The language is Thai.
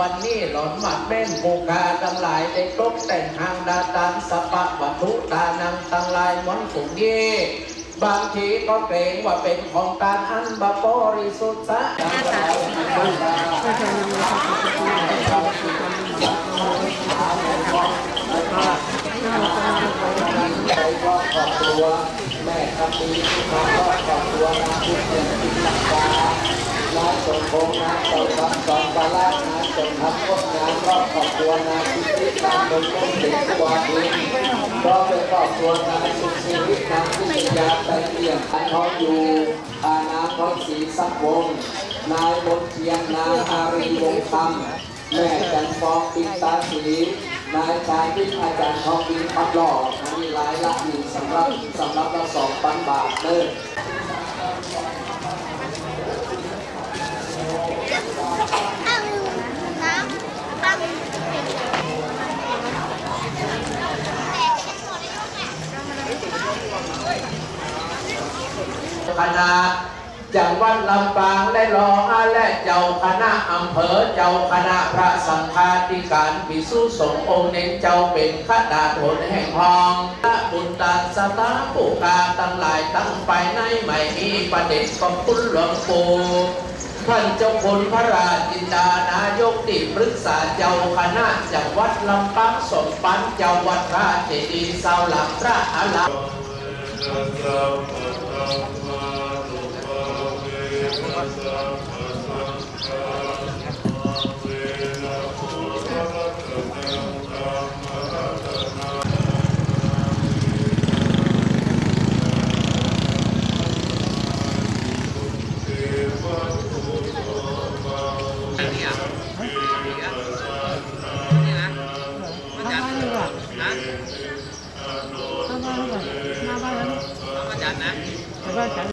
วันนี้หลอนหมัดแม่นโมกาทั้งหลายได้ตกแต่งหางดาตันสปะวัตถุตานังทั้งหลายมอนสุงเยบางทีก็เกรงว่าเป็นของการอันบะบริสุทธิ์ซะใจก็ครอบครัวแม่คำปีที่มาก็ครอบครัวนาพุทธเป็นปิลังกา นาสมพงษ์นาเต่าคำสองกาลานาจงทำพจงานรอบครอบครัวนาพิจิตนาบนต้นเด็กวาดินก็เป็นครอบครัวนาสุชีวิตนาพิทยาไตเตียงอันทองอยู่อานาทองศรีสักวงนายบนเทียนนาอารีวงคำแม่จันฟองปินตาสีนายชายพิษอาจารย์ทองบินปับหล่อมีหลายละหนึ่งสำหรับสำหรับเราสองพันบาทเลย ตั้งน้ำตั้งแต่ฉันหมดอายุไง คณะจังหวัดลำปางได้รองอาและเจ้าคณะอำเภอเจ้าคณะพระสังฆาธิการภิกษุสงฆ์องค์เน้นเจ้าเป็นขดาถนแห่งห้องพระบุญตาสตาผู้กาตั้งหลายตั้งไปในไม่มีประเด็นก็คุณหลวงปู่ท่านเจ้าคุณพระราชินดานายกที่ปรึกษาเจ้าคณะจังหวัดลำปางสมปันเจ้าวัดระเจดีย์สาวหลักพระอาราม หน้ นดีกว่านะ